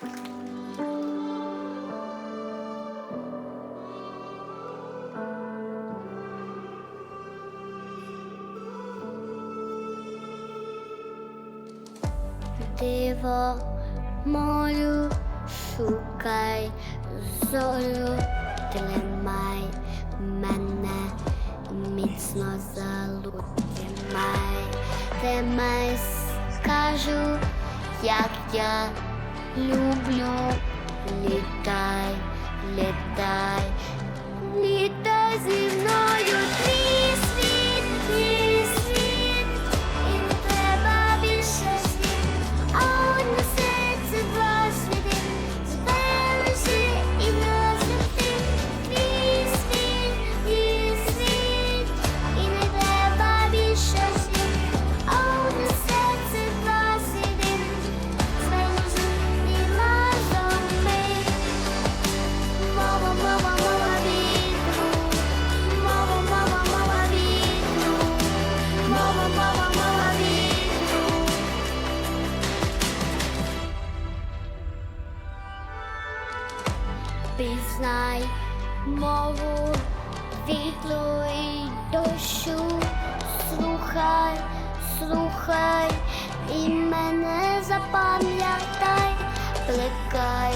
Диво мою шукай зорю, тримай мене міцно за луки май, тримай, скажу, як я люблю, літай, літай, літай зі мною пізнай мову вітру і дощу, слухай, слухай і мене запам'ятай, плекай.